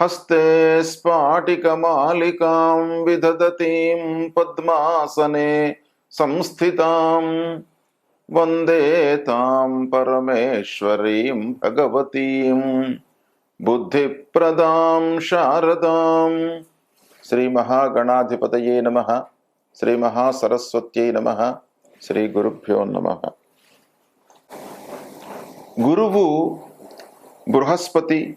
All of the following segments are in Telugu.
హస్తే స్ఫాటికమాలికాం విదదతీం పద్మాసనే సంస్థితాం వందే తాం పరమేశ్వరీం భగవతీం. బుద్ధిప్రదాం శారదాం. శ్రీ మహాగణాధిపతయే నమ. శ్రీ మహాసరస్వత్యై నమ. శ్రీ గురుభ్యో నమ. గురువు బృహస్పతి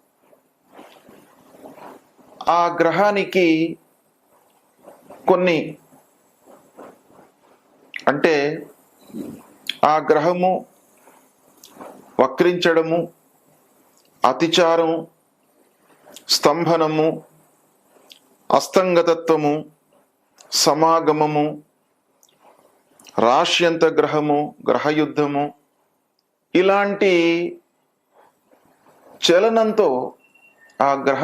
ఆ గ్రహానికి కొన్ని అంటే ఆ గ్రహము వక్రించడము అతిచారం స్తంభనము అస్తంగతత్వము సమాగమము రాశ్యంత గ్రహము గ్రహయుద్ధము ఇలాంటి చలనంతో ఆ గ్రహ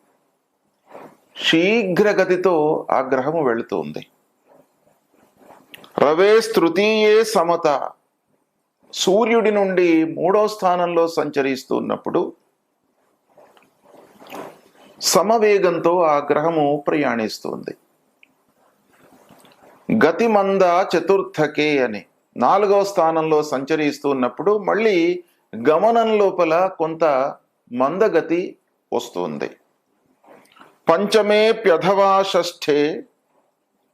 శీఘ్రగతితో ఆ గ్రహము వెళుతుంది. రవే తృతీయే సమత. సూర్యుడి నుండి మూడో స్థానంలో సంచరిస్తూ ఉన్నప్పుడు సమవేగంతో ఆ గ్రహము ప్రయాణిస్తుంది. గతిమంద చతుర్థకే అని నాలుగవ స్థానంలో సంచరిస్తూ ఉన్నప్పుడు మళ్ళీ గమనం లోపల కొంత మందగతి వస్తుంది. పంచమే ప్యథవా షష్ఠే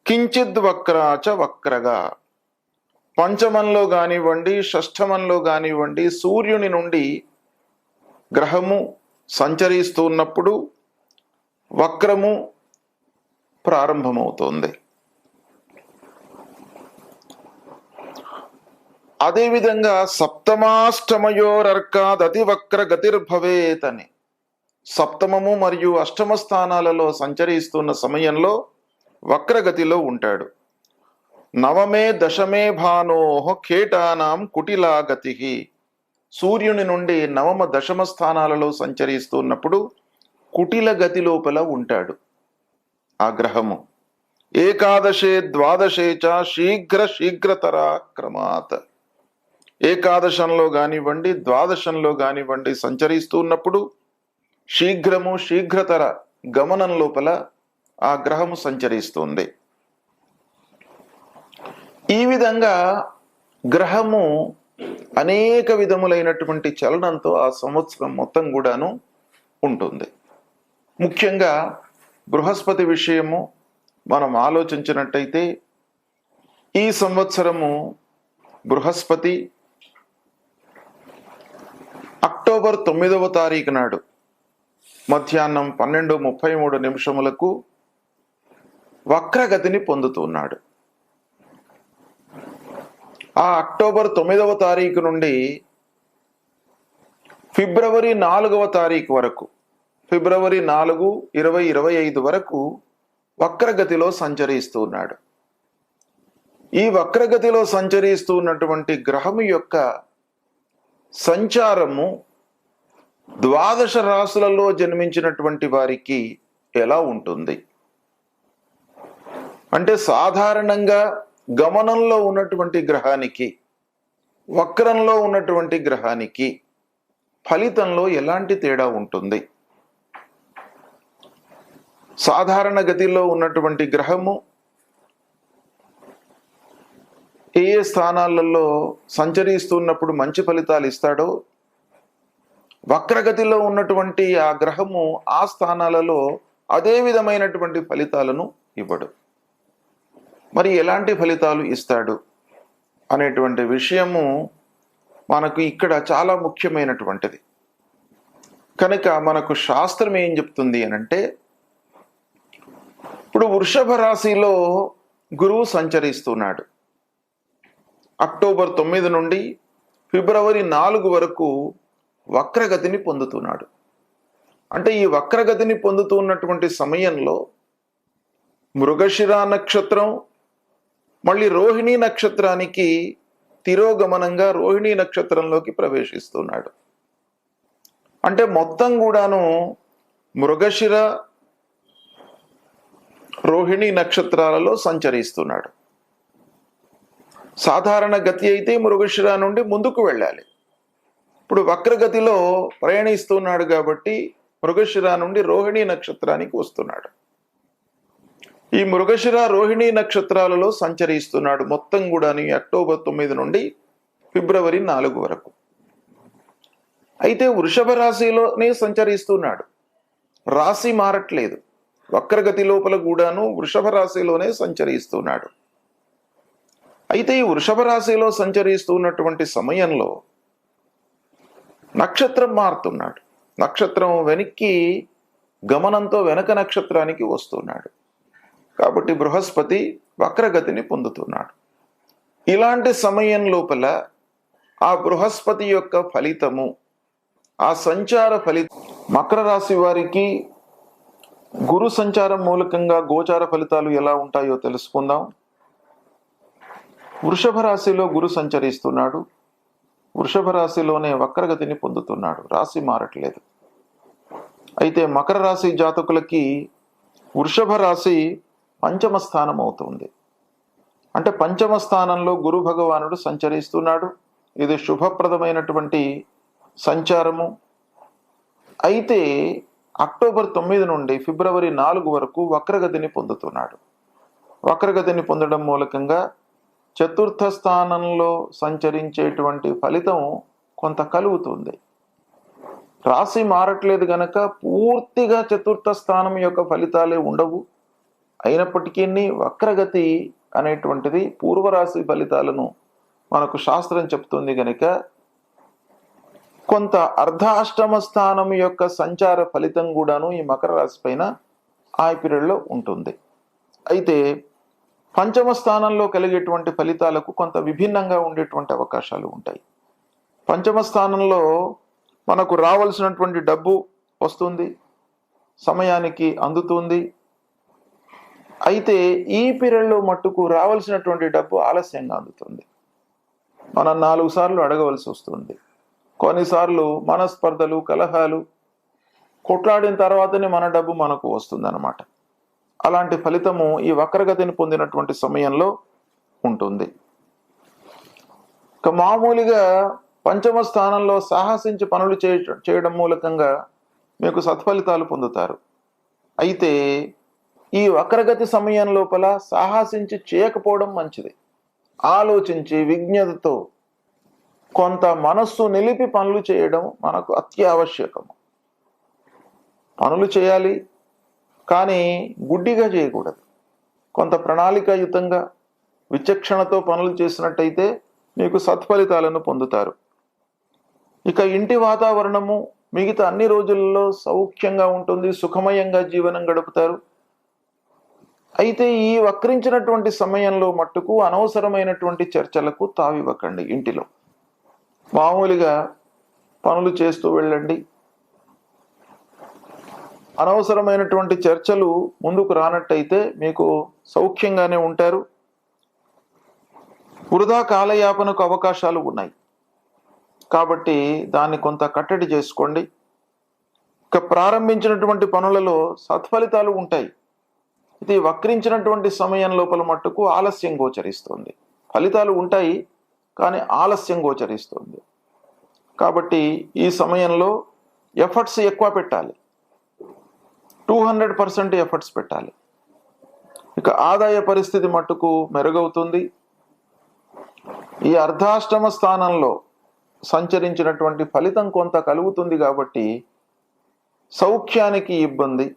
కించిద్ వక్రాచ వక్రగా. పంచమంలో కానివ్వండి షష్ఠమంలో కానివ్వండి సూర్యుని నుండి గ్రహము సంచరిస్తూ ఉన్నప్పుడు వక్రము ప్రారంభమవుతోంది. అదేవిధంగా సప్తమాష్టమయోరర్కాదతి వక్ర గతిర్భవేత్ అని సప్తమము మరియు అష్టమ స్థానాలలో సంచరిస్తున్న సమయంలో వక్రగతిలో ఉంటాడు. నవమే దశమే భానోహ కేటానాం కుటిలాగతి. సూర్యుని నుండి నవమ దశమ స్థానాలలో సంచరిస్తున్నప్పుడు కుటిల గతి లోపల ఉంటాడు. ఆ గ్రహము. ఏకాదశే ద్వాదశే చ శీఘ్ర శీఘ్రతర క్రమాత్. ఏకాదశంలో కానివ్వండి ద్వాదశంలో కానివ్వండి సంచరిస్తూ ఉన్నప్పుడు శీఘ్రము శీఘ్రతర గమనం లోపల ఆ గ్రహము సంచరిస్తుంది. ఈ విధంగా గ్రహము అనేక విధములైనటువంటి చలనంతో ఆ సంవత్సరం మొత్తం కూడాను ఉంటుంది. ముఖ్యంగా బృహస్పతి విషయము మనం ఆలోచించినట్టయితే ఈ సంవత్సరము బృహస్పతి అక్టోబర్ తొమ్మిదవ తారీఖు నాడు మధ్యాహ్నం పన్నెండు ముప్పై మూడు నిమిషములకు వక్రగతిని పొందుతున్నాడు ఆ అక్టోబర్ తొమ్మిదవ తారీఖు నుండి ఫిబ్రవరి నాలుగవ తారీఖు వరకు ఫిబ్రవరి నాలుగు ఇరవై ఇరవై ఐదు వరకు వక్రగతిలో సంచరిస్తూ ఉన్నాడు. ఈ వక్రగతిలో సంచరిస్తూ ఉన్నటువంటి గ్రహము యొక్క సంచారము ద్వాదశ రాసులలో జన్మించినటువంటి వారికి ఎలా ఉంటుంది? అంటే సాధారణంగా గమనంలో ఉన్నటువంటి గ్రహానికి వక్రంలో ఉన్నటువంటి గ్రహానికి ఫలితంలో ఎలాంటి తేడా ఉంటుంది? సాధారణ గతిలో ఉన్నటువంటి గ్రహము ఏ ఏ స్థానాలలో సంచరిస్తున్నప్పుడు మంచి ఫలితాలు ఇస్తాడో వక్రగతిలో ఉన్నటువంటి ఆ గ్రహము ఆ స్థానాలలో అదే విధమైనటువంటి ఫలితాలను ఇవ్వడు. మరి ఎలాంటి ఫలితాలు ఇస్తాడు అనేటువంటి విషయము మనకు ఇక్కడ చాలా ముఖ్యమైనటువంటిది. కనుక మనకు శాస్త్రం ఏం చెప్తుంది అనంటే ఇప్పుడు వృషభ రాశిలో గురువు సంచరిస్తున్నాడు. అక్టోబర్ తొమ్మిది నుండి ఫిబ్రవరి నాలుగు వరకు వక్రగతిని పొందుతున్నాడు. అంటే ఈ వక్రగతిని పొందుతున్నటువంటి సమయంలో మృగశిర నక్షత్రం మళ్ళీ రోహిణీ నక్షత్రానికి తిరోగమనంగా రోహిణీ నక్షత్రంలోకి ప్రవేశిస్తున్నాడు. అంటే మొత్తం కూడాను మృగశిర రోహిణీ నక్షత్రాలలో సంచరిస్తున్నాడు. సాధారణ గతి అయితే మృగశిర నుండి ముందుకు వెళ్ళాలి. ఇప్పుడు వక్రగతిలో ప్రయాణిస్తున్నాడు కాబట్టి మృగశిర నుండి రోహిణీ నక్షత్రానికి వస్తున్నాడు. ఈ మృగశిర రోహిణీ నక్షత్రాలలో సంచరిస్తున్నాడు మొత్తం కూడా అక్టోబర్ తొమ్మిది నుండి ఫిబ్రవరి నాలుగు వరకు. అయితే వృషభ రాశిలోనే సంచరిస్తున్నాడు. రాశి మారట్లేదు. వక్రగతి లోపల కూడాను వృషభ రాశిలోనే సంచరిస్తున్నాడు. అయితే ఈ వృషభ రాశిలో సంచరిస్తున్నటువంటి సమయంలో నక్షత్రం మారుతున్నాడు. నక్షత్రం వెనక్కి గమనంతో వెనక నక్షత్రానికి వస్తున్నాడు. కాబట్టి బృహస్పతి వక్రగతిని పొందుతున్నాడు. ఇలాంటి సమయం లోపల ఆ బృహస్పతి యొక్క ఫలితము ఆ సంచార ఫలిత మకర రాశి వారికి గురు సంచారం మూలకంగా గోచార ఫలితాలు ఎలా ఉంటాయో తెలుసుకుందాం. వృషభ రాశిలో గురు సంచరిస్తున్నాడు. వృషభ రాశిలోనే వక్రగతిని పొందుతున్నాడు. రాశి మారట్లేదు. అయితే మకర రాశి జాతకులకి వృషభ రాశి పంచమ స్థానం అవుతుంది. అంటే పంచమ స్థానంలో గురు భగవానుడు సంచరిస్తున్నాడు. ఇది శుభప్రదమైనటువంటి సంచారము. అయితే అక్టోబర్ తొమ్మిది నుండి ఫిబ్రవరి నాలుగు వరకు వక్రగతిని పొందుతున్నాడు. వక్రగతిని పొందడం మూలకంగా చతుర్థ స్థానంలో సంచరించేటువంటి ఫలితం కొంత కలుగుతుంది. రాశి మారట్లేదు గనక పూర్తిగా చతుర్థ స్థానం యొక్క ఫలితాలే ఉండవు. అయినప్పటికీ వక్రగతి అనేటువంటిది పూర్వరాశి ఫలితాలను మనకు శాస్త్రం చెప్తుంది గనక కొంత అర్ధాష్టమ స్థానం యొక్క సంచార ఫలితం కూడాను ఈ మకర రాశి పైన ఆ పీరియడ్లో ఉంటుంది. అయితే పంచమ స్థానంలో కలిగేటువంటి ఫలితాలకు కొంత విభిన్నంగా ఉండేటువంటి అవకాశాలు ఉంటాయి. పంచమ స్థానంలో మనకు రావాల్సినటువంటి డబ్బు వస్తుంది సమయానికి అందుతుంది. అయితే ఈ పీరియడ్లో మట్టుకు రావాల్సినటువంటి డబ్బు ఆలస్యంగా అందుతుంది. మనం నాలుగు సార్లు అడగవలసి వస్తుంది. కొన్నిసార్లు మనస్పర్ధలు కలహాలు కొట్లాడిన తర్వాతనే మన డబ్బు మనకు వస్తుందన్నమాట. అలాంటి ఫలితము ఈ వక్రగతిని పొందినటువంటి సమయంలో ఉంటుంది. ఇక మామూలుగా పంచమ స్థానంలో సాహసించి పనులు చేయ- చేయడం మూలకంగా మీకు సత్ఫలితాలు పొందుతారు. అయితే ఈ వక్రగతి సమయం లోపల సాహసించి చేయకపోవడం మంచిది. ఆలోచించి విజ్ఞతతో కొంత మనస్సు నిలిపి పనులు చేయడం మనకు అత్యావశ్యకము. పనులు చేయాలి కానీ గుడ్డిగా చేయకూడదు. కొంత ప్రణాళికాయుతంగా విచక్షణతో పనులు చేసినట్టయితే మీకు సత్ఫలితాలను పొందుతారు. ఇక ఇంటి వాతావరణము మిగతా అన్ని రోజులలో సౌఖ్యంగా ఉంటుంది సుఖమయంగా జీవనం గడుపుతారు. అయితే ఈ వక్రించినటువంటి సమయంలో మట్టుకు అనవసరమైనటువంటి చర్చలకు తావివ్వకండి ఇంటిలో. మామూలుగా పనులు చేస్తూ వెళ్ళండి అనవసరమైనటువంటి చర్చలు ముందుకు రానట్టయితే మీకు సౌఖ్యంగానే ఉంటారు. వృధా కాలయాపనకు అవకాశాలు ఉన్నాయి. కాబట్టి దాన్ని కొంత కట్టడి చేసుకోండి. ఇక ప్రారంభించినటువంటి పనులలో సత్ఫలితాలు ఉంటాయి. ఇది వక్రించినటువంటి సమయం లోపల మట్టుకు ఆలస్యం గోచరిస్తుంది. ఫలితాలు ఉంటాయి కానీ ఆలస్యం గోచరిస్తుంది. కాబట్టి ఈ సమయంలో ఎఫర్ట్స్ ఎక్కువ పెట్టాలి. టూ హండ్రెడ్ పర్సెంట్ ఎఫర్ట్స్ పెట్టాలి. ఇక ఆదాయ పరిస్థితి మట్టుకు మెరుగవుతుంది. ఈ అర్ధాష్టమ స్థానంలో సంచరించినటువంటి ఫలితం కొంత కలుగుతుంది కాబట్టి సౌఖ్యానికి ఇబ్బంది.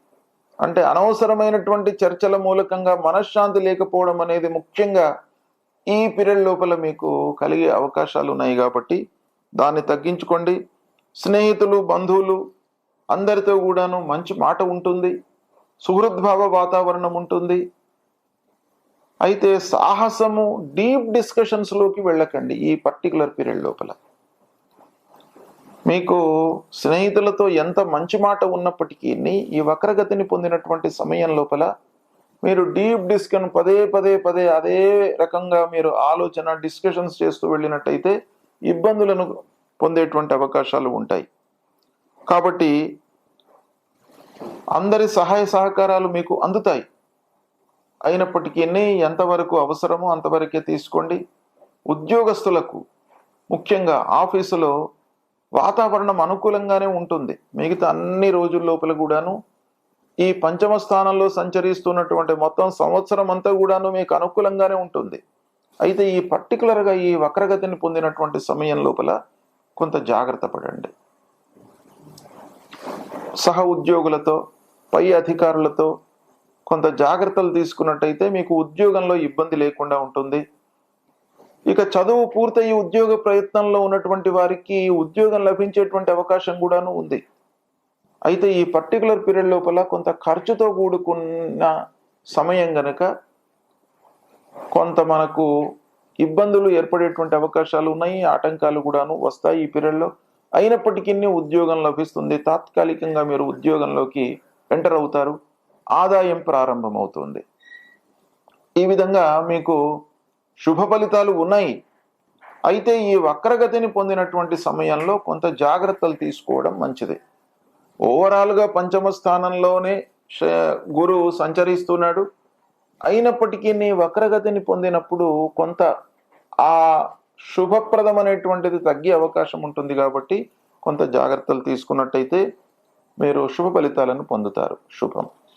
అంటే అనవసరమైనటువంటి చర్చల మూలకంగా మనశ్శాంతి లేకపోవడం అనేది ముఖ్యంగా ఈ పీరియడ్ లోపల మీకు కలిగే అవకాశాలు ఉన్నాయి కాబట్టి దాన్ని తగ్గించుకోండి. స్నేహితులు బంధువులు అందరితో కూడాను మంచి మాట ఉంటుంది సుహృద్భావ వాతావరణం ఉంటుంది. అయితే సాహసము డీప్ డిస్కషన్స్లోకి వెళ్ళకండి ఈ పర్టికులర్ పీరియడ్ లోపల. మీకు స్నేహితులతో ఎంత మంచి మాట ఉన్నప్పటికీ ఈ వక్రగతిని పొందినటువంటి సమయం లోపల మీరు డీప్ డిస్కషన్ పదే పదే పదే అదే రకంగా మీరు ఆలోచన డిస్కషన్స్ చేస్తూ వెళ్ళినట్టయితే ఇబ్బందులను పొందేటువంటి అవకాశాలు ఉంటాయి. కాబట్టి అందరి సహాయ సహకారాలు మీకు అందుతాయి. అయినప్పటికీ ఎంతవరకు అవసరమో అంతవరకే తీసుకోండి. ఉద్యోగస్తులకు ముఖ్యంగా ఆఫీసులో వాతావరణం అనుకూలంగానే ఉంటుంది. మిగతా అన్ని రోజుల లోపల కూడాను ఈ పంచమ స్థానంలో సంచరిస్తున్నటువంటి మొత్తం సంవత్సరం అంతా కూడాను మీకు అనుకూలంగానే ఉంటుంది. అయితే ఈ పర్టికులర్గా ఈ వక్రగతిని పొందినటువంటి సమయం లోపల కొంత జాగ్రత్త పడండి. సహ ఉద్యోగులతో పై అధికారులతో కొంత జాగ్రత్తలు తీసుకున్నట్టయితే మీకు ఉద్యోగంలో ఇబ్బంది లేకుండా ఉంటుంది. ఇక చదువు పూర్తయి ఉద్యోగ ప్రయత్నంలో ఉన్నటువంటి వారికి ఉద్యోగం లభించేటువంటి అవకాశం కూడాను ఉంది. అయితే ఈ పర్టికులర్ పీరియడ్ లోపల కొంత ఖర్చుతో కూడుకున్న సమయం గనక కొంత మనకు ఇబ్బందులు ఏర్పడేటువంటి అవకాశాలు ఉన్నాయి ఆటంకాలు కూడాను వస్తాయి ఈ పీరియడ్లో. అయినప్పటికీ ఉద్యోగం లభిస్తుంది. తాత్కాలికంగా మీరు ఉద్యోగంలోకి ఎంటర్ అవుతారు. ఆదాయం ప్రారంభమవుతుంది. ఈ విధంగా మీకు శుభ ఫలితాలు ఉన్నాయి. అయితే ఈ వక్రగతిని పొందినటువంటి సమయంలో కొంత జాగ్రత్తలు తీసుకోవడం మంచిది. ఓవరాల్గా పంచమ స్థానంలోనే శ- గురువు సంచరిస్తున్నాడు. అయినప్పటికీ నీ వక్రగతిని పొందినప్పుడు కొంత ఆ శుభప్రదం అనేటువంటిది తగ్గే అవకాశం ఉంటుంది కాబట్టి కొంత జాగ్రత్తలు తీసుకున్నట్టయితే మీరు శుభ ఫలితాలను పొందుతారు. శుభం.